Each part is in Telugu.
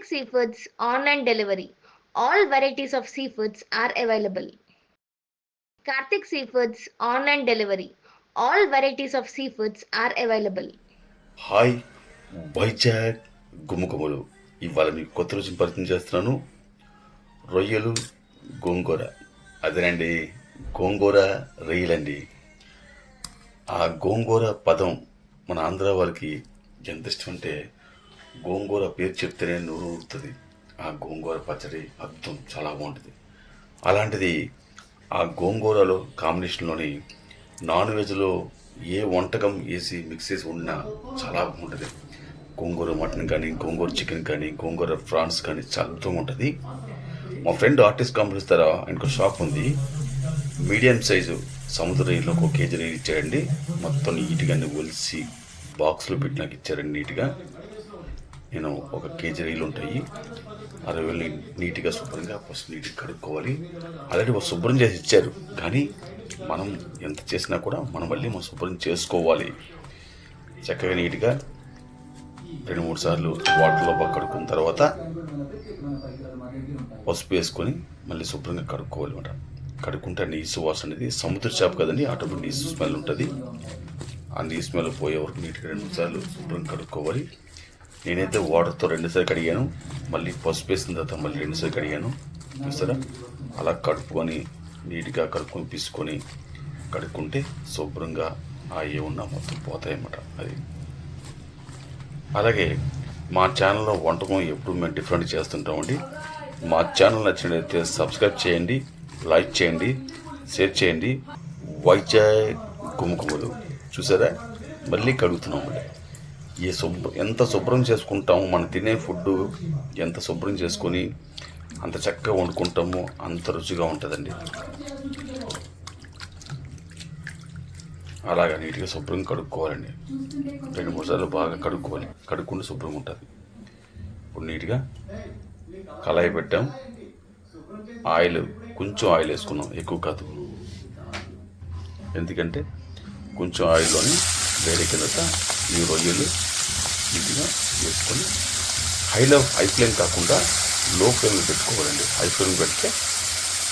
Karthik Seafoods online delivery. All varieties of seafoods are available. Karthik Seafoods online delivery. All varieties of seafoods are available. Hi Vizag గుమ్మగుమ్మలు ఇవాళ మీకు కొత్త రుచిని పరిచయం చేస్తున్నాను రొయ్యలు గోంగూర అదేనండి గోంగూర రొయ్యలండి ఆ గోంగూర పదం మన ఆంధ్ర వాళ్ళకి ఎంత ఇష్టం అంటే గోంగూర పేరు చెప్తేనే నూరు ఊరుతుంది. ఆ గోంగూర పచ్చడి అద్భుతం చాలా బాగుంటుంది. అలాంటిది ఆ గోంగూరలో కాంబినేషన్లోని నాన్ వెజ్లో ఏ వంటకం వేసి మిక్స్ చేసి ఉన్నా చాలా బాగుంటుంది. గోంగూర మటన్ కానీ గోంగూర చికెన్ కానీ గోంగూర ఫ్రాన్స్ కానీ చాలా అద్భుతంగా ఉంటుంది. మా ఫ్రెండ్ ఆర్టిస్ట్ కంపెనీస్ ద్వారా ఆయనకు షాప్ ఉంది. మీడియం సైజు సముద్ర నీళ్ళు ఒక కేజీ నీళ్ళు ఇచ్చారండి మొత్తం నీట్గా ఒలిసి బాక్స్లో పెట్టి నాకు ఇచ్చారండి నీట్గా. నేను ఒక కేజీ నీళ్ళు ఉంటాయి. ఆ రొయ్యలు నీట్గా శుభ్రంగా ఫస్ట్ నీట్గా కడుక్కోవాలి. ఆల్రెడీ వాళ్ళు శుభ్రం చేసి ఇచ్చారు. కానీ మనం ఎంత చేసినా కూడా మనం మళ్ళీ మనం శుభ్రం చేసుకోవాలి. చక్కగా నీట్గా రెండు మూడు సార్లు వాటర్లో బాగా కడుక్కున్న తర్వాత పసుపు వేసుకొని మళ్ళీ శుభ్రంగా కడుక్కోవాలి అనమాట కడుక్కుంటే నీ నీసు వాసన అనేది సముద్ర చేప కదండి ఆటోమేటిక్ నీసు స్మెల్ ఉంటుంది. ఆ నీసు స్మెల్ పోయే వరకు నీట్గా రెండు మూడు సార్లు శుభ్రంగా కడుక్కోవాలి. నేనైతే వాటర్తో రెండుసార్లు కడిగాను. మళ్ళీ పసుపు వేసిన తర్వాత మళ్ళీ రెండుసార్లు కడిగాను. చూస్తారా? అలా కడుక్కొని నీట్గా కడుక్కొని పీసుకొని కడుక్కుంటే శుభ్రంగా ఆ ఏ ఉన్నా మొత్తం పోతాయన్నమాట అది. అలాగే మా ఛానల్లో వంటకం ఎప్పుడు మేము డిఫరెంట్ చేస్తుంటామండి. మా ఛానల్ నచ్చినట్లయితే సబ్స్క్రైబ్ చేయండి లైక్ చేయండి షేర్ చేయండి. వైజాగ్ కుమ్కుమలు చూసారా? మళ్ళీ కడుగుతున్నాం ఈ శుభ్ర ఎంత శుభ్రం చేసుకుంటాము మనం తినే ఫుడ్ ఎంత శుభ్రం చేసుకొని అంత చక్కగా వండుకుంటామో అంత రుచిగా ఉంటుందండి. అలాగా నీట్గా శుభ్రంగా కడుక్కోవాలండి. రెండు మూడు సార్లు బాగా కడుక్కోవాలి. కడుక్కుంటే శుభ్రంగా ఉంటుంది. ఇప్పుడు నీట్గా కళాయి పెట్టాం. ఆయిల్ కొంచెం ఆయిల్ వేసుకున్నాం. ఎక్కువ కాదు. ఎందుకంటే కొంచెం ఆయిల్లోని వేడి కిందట ఈ రొయ్యలు నీట్గా వేసుకొని హైలో హై ఫ్లేమ్ కాకుండా లో ఫ్లేమ్లో పెట్టుకోవాలండి. హై ఫ్లేమ్ పెడితే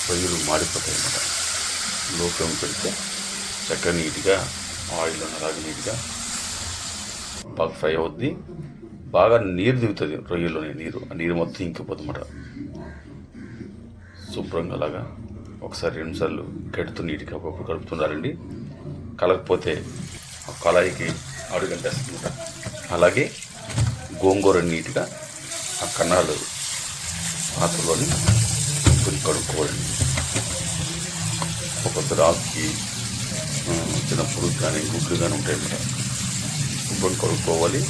రొయ్యలు మాడిపోతాయి అన్నమాట లో ఫ్లేమ్ పెడితే చక్కగా నీట్గా ఆయిల్ అలాగే నీట్గా బాగా ఫ్రై అవుద్ది. బాగా నీరు దిగుతుంది రొయ్యల్లోనే నీరు. ఆ నీరు మొత్తం ఇంకిపోతుందన్నమాట శుభ్రంగా అలాగా ఒకసారి రెండుసార్లు గడితో నీట్గా ఒకప్పుడు కలుపుతున్నారండి. కలకపోతే ఆ కళాయికి అడుగంటేస్తుంట అలాగే గోంగూర నీట్గా ఆ కన్నాలు పాత్రలోని కొన్ని కడుక్కోవాలండి ఒక ద్రాక్షకి చిన్న పురుగు కానీ గుడ్లు కానీ ఉంటాయి అన్నమాట శుభ్రం కడుక్కోవాలి.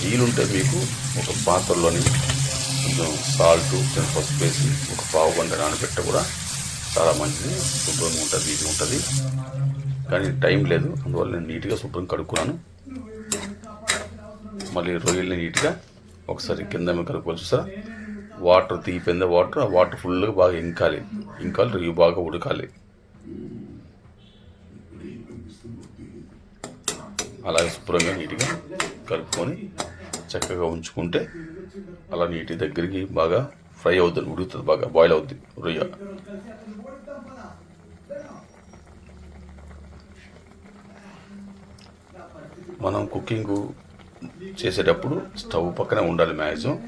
వీలుంటే మీకు ఒక పాత్రలోని కొంచెం సాల్ట్ కొంచెం పసుపు వేసి ఒక పావు గంట నానబెట్ట కూడా చాలా మంచిది. శుభ్రంగా ఉంటుంది నీట్గా ఉంటుంది. కానీ టైం లేదు. అందువల్ల నేను నీట్గా శుభ్రంగా కడుక్కున్నాను. మళ్ళీ రొయ్యల్ని నీట్గా ఒకసారి కింద మీద కలుపుకోవాలి వాటర్ తీపిపోయిందా వాటర్ ఆ వాటర్ ఫుల్గా బాగా ఇంకాలి. ఇంకాలి రొయ్యి బాగా ఉడకాలి. అలాగే శుభ్రంగా నీట్గా కలుపుకొని చక్కగా ఉంచుకుంటే అలా నీటి దగ్గరికి బాగా ఫ్రై అవుతుంది ఉడుకుతుంది బాగా బాయిల్ అవుద్ది రొయ్య. మనం కుకింగ్ చేసేటప్పుడు స్టవ్ పక్కనే ఉండాలి మ్యాక్సిమం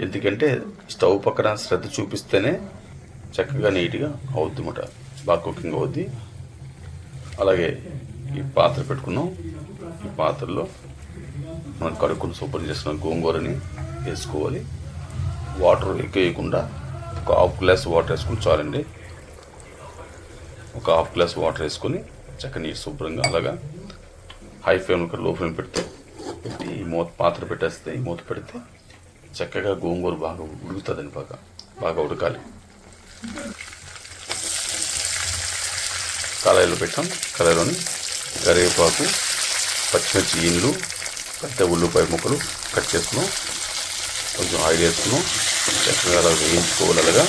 ఎందుకంటే స్టవ్ పక్కన శ్రద్ధ చూపిస్తేనే చక్కగా నీట్గా అవుద్ది బాగా కుకింగ్ అవుద్ది. అలాగే ఈ పాత్ర పెట్టుకున్నాం. ఈ పాత్రలో మనం కడుక్కుని శుభ్రం చేసుకున్న గోంగూరని వేసుకోవాలి. వాటర్ ఎక్కువ వేయకుండా ఒక హాఫ్ గ్లాస్ వాటర్ వేసుకుని చాలండి. ఒక హాఫ్ గ్లాస్ వాటర్ వేసుకొని చక్కని శుభ్రంగా అలాగా హై ఫ్లేమ్లో ఫ్లేమ్ పెడితే పెట్టి ఈ మూత పాత్ర పెట్టేస్తే ఈ మూత పెడితే చక్కగా గోంగూర బాగా ఉడుకుతుందండి బాగా బాగా ఉడకాలి. కళాయిలో పెట్టాం. కళాయిలోని కరివేపాకు పచ్చిమిర్చి ఇండ్లు పెద్ద ఉల్లిపాయ ముక్కలు కట్ చేసుకున్నాం. కొంచెం ఆయిల్ వేసుకున్నాం. చక్కగా అలా వేయించుకోవాలి అలాగా.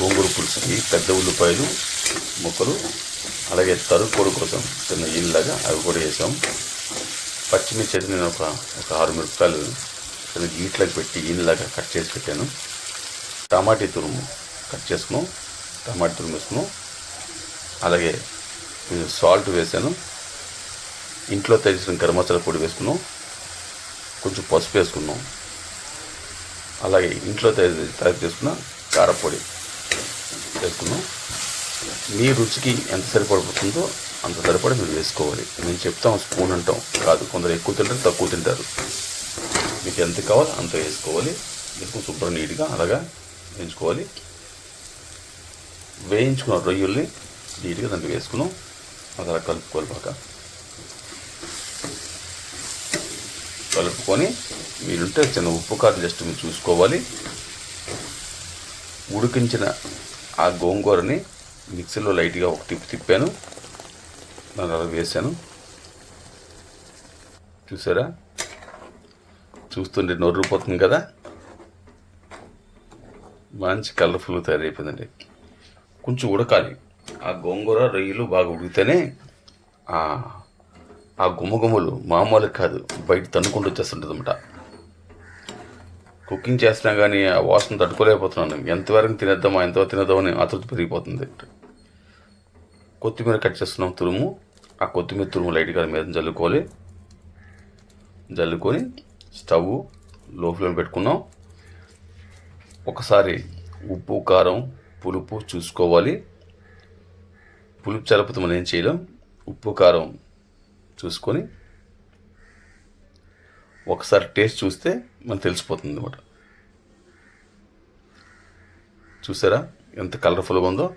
గోంగూర పులుసుకి పెద్ద ఉల్లిపాయలు ముక్కలు అలాగే తరుక్కోడు కోసం చిన్న ఇల్లాగా అవి కూడా వేసాం. పచ్చిమిర్చి అయితే నేను ఒక ఒక ఆరు మిరపకాయలు చిన్న గీట్లకు పెట్టి ఈయనలాగా కట్ చేసి పెట్టాను. టమాటీ తురుము కట్ చేసుకున్నాం టమాటీ తురుము వేసుకున్నాం. అలాగే కొంచెం సాల్ట్ వేసాను. ఇంట్లో తయారు గరం మసాలా పొడి వేసుకున్నాం. కొంచెం పసుపు వేసుకున్నాం. అలాగే ఇంట్లో తయారు తయారు చేసుకున్న కారపొడి వేసుకున్నాం. మీ రుచికి ఎంత సరిపడుతుందో అంత సరిపడి మీరు వేసుకోవాలి. మేము చెప్తాం స్పూన్ అంటాం. కాదు కొందరు ఎక్కువ తింటారు తక్కువ తింటారు. మీకు ఎంత కావాలో అంత వేసుకోవాలి. మీకు శుభ్రం నీట్గా అలాగా వేయించుకోవాలి. వేయించుకున్న రొయ్యల్ని నీట్గా దాంట్లో వేసుకున్నాం. అది అలా కలుపుకోవాలి బాగా. కలుపుకొని మీరుంటే చిన్న ఉప్పు కారం జస్ట్ మీరు చూసుకోవాలి. ఉడికించిన ఆ గోంగూరని మిక్సీలో లైట్గా ఒక తిప్పి తిప్పాను. దాని అలా వేసాను. చూసారా? చూస్తుంటే నొర్రిపోతుంది కదా? మంచి కలర్ఫుల్ తయారైపోయిందండి. కొంచెం ఉడకాలి. ఆ గోంగూర రొయ్యలు బాగా ఉడికితేనే ఆ గుమ్మగుమ్మలు మామూలు కాదు. బయట తన్నుకుంటూ వచ్చేస్తుంటుంది అనమాట కుకింగ్ చేస్తున్నా కానీ ఆ వాసన తట్టుకోలేకపోతున్నాను ఎంతవరకు తినేద్దామా ఎంతవరకు తినేద్దామని ఆతృత పెరిగిపోతుంది. కొత్తిమీర కట్ చేస్తున్నాం తురుము. ఆ కొత్తిమీర తురుము లైట్గా మీద జల్లుకోవాలి. జల్లుకొని స్టవ్లో ఫ్లేమ్ పెట్టుకున్నాం. ఒకసారి ఉప్పు కారం పులుపు చూసుకోవాలి. పులుపు చలపతి మనం ఏం చేయలేం. ఉప్పు కారం చూసుకొని ఒకసారి టేస్ట్ చూస్తే మనకు తెలిసిపోతుంది అనమాట చూసారా? ఎంత కలర్ఫుల్గా ఉందో.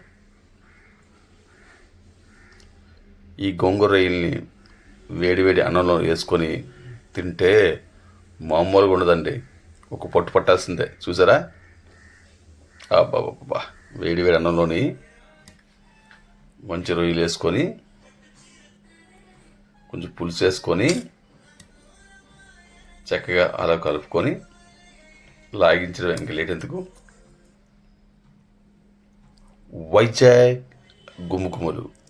ఈ గోంగూర రొయ్యల్ని వేడివేడి అన్నంలో వేసుకొని తింటే మామూలుగా ఉండదండి. ఒక పొట్టు పట్టాల్సిందే. చూసారా? అబ్బాబ్బా వేడి వేడి అన్నంలోని మంచి రొయ్యలు వేసుకొని కొంచెం పులుసు వేసుకొని చక్కగా అలా కలుపుకొని లాగించడం ఇంక లేటెందుకు? వైజాగ్ గుమ్ముకుములు.